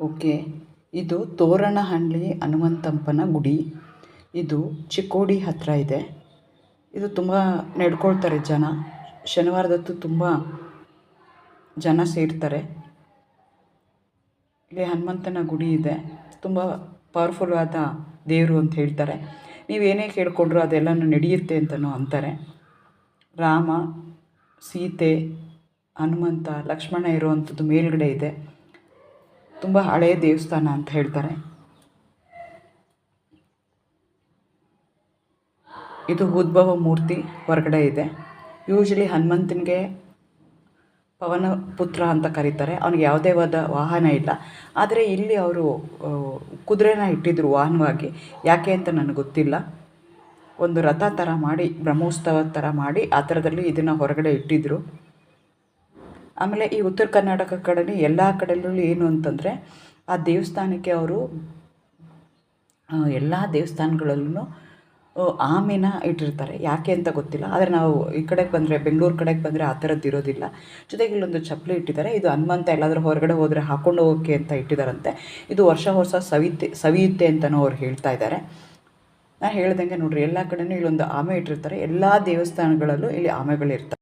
Okay. ಇದು ತೋರಣಹಳ್ಳಿ ಹನುಮಂತಪ್ಪನ ಗುಡಿ. ಇದು ಚಿಕ್ಕೋಡಿ ಹತ್ತಿರ ಇದೆ. ಇದು ತುಂಬ ನಡ್ಕೊಳ್ತಾರೆ ಜನ. ಶನಿವಾರದತ್ತು ತುಂಬ ಜನ ಸೇರ್ತಾರೆ. ಇಲ್ಲಿ ಹನುಮಂತನ ಗುಡಿ ಇದೆ. ತುಂಬ ಪವರ್ಫುಲ್ ಆದ ದೇವರು ಅಂತ ಹೇಳ್ತಾರೆ. ನೀವೇನೇ ಕೇಳಿಕೊಂಡ್ರು ಅದೆಲ್ಲನೂ ನಡೆಯುತ್ತೆ ಅಂತಲೂ ಅಂತಾರೆ. ರಾಮ, ಸೀತೆ, ಹನುಮಂತ, ಲಕ್ಷ್ಮಣ ಇರುವಂಥದ್ದು ಮೇಲ್ಗಡೆ ಇದೆ. ತುಂಬ ಹಳೆಯ ದೇವಸ್ಥಾನ ಅಂತ ಹೇಳ್ತಾರೆ. ಇದು ಉದ್ಭವ ಮೂರ್ತಿ ಹೊರಗಡೆ ಇದೆ. ಯೂಶ್ವಲಿ ಹನುಮಂತನಿಗೆ ಪವನ ಪುತ್ರ ಅಂತ ಕರೀತಾರೆ. ಅವನಿಗೆ ಯಾವುದೇ ವಾದ, ವಾಹನ ಇಲ್ಲ. ಆದರೆ ಇಲ್ಲಿ ಅವರು ಕುದುರೆನ ಇಟ್ಟಿದ್ರು ವಾಹನವಾಗಿ. ಯಾಕೆ ಅಂತ ನನಗೆ ಗೊತ್ತಿಲ್ಲ. ಒಂದು ರಥ ಥರ ಮಾಡಿ, ಬ್ರಹ್ಮೋತ್ಸವ ಥರ ಮಾಡಿ ಆ ಥರದಲ್ಲಿ ಇದನ್ನು ಹೊರಗಡೆ ಇಟ್ಟಿದ್ದರು ಆಮೇಲೆ ಈ ಉತ್ತರ ಕರ್ನಾಟಕ ಕಡೆನೇ ಎಲ್ಲ ಕಡೆಯಲ್ಲೂ ಏನು ಅಂತಂದರೆ, ಆ ದೇವಸ್ಥಾನಕ್ಕೆ ಅವರು ಎಲ್ಲ ದೇವಸ್ಥಾನಗಳಲ್ಲೂ ಆಮೆನ ಇಟ್ಟಿರ್ತಾರೆ. ಯಾಕೆ ಅಂತ ಗೊತ್ತಿಲ್ಲ. ಆದರೆ ನಾವು ಈ ಕಡೆಗೆ ಬಂದರೆ, ಬೆಂಗಳೂರು ಕಡೆಗೆ ಬಂದರೆ ಆ ಥರದ್ದು ಇರೋದಿಲ್ಲ. ಜೊತೆಗೆ ಇಲ್ಲೊಂದು ಚಪ್ಪಲಿ ಇಟ್ಟಿದ್ದಾರೆ. ಇದು ಹನುಮಂತ ಎಲ್ಲಾದರೂ ಹೊರಗಡೆ ಹೋದರೆ ಹಾಕ್ಕೊಂಡು ಹೋಗೋಕೆ ಅಂತ ಇಟ್ಟಿದ್ದಾರಂತೆ. ಇದು ವರ್ಷ ವರ್ಷ ಸವಿತೆ, ಸವಿಯುತ್ತೆ ಅಂತಲೂ ಅವ್ರು ಹೇಳ್ತಾ ಇದ್ದಾರೆ. ನಾನು ಹೇಳ್ದಂಗೆ ನೋಡಿರಿ, ಎಲ್ಲ ಕಡೆಯೂ ಇಲ್ಲೊಂದು ಆಮೆ ಇಟ್ಟಿರ್ತಾರೆ. ಎಲ್ಲ ದೇವಸ್ಥಾನಗಳಲ್ಲೂ ಇಲ್ಲಿ ಆಮೆಗಳಿರ್ತವೆ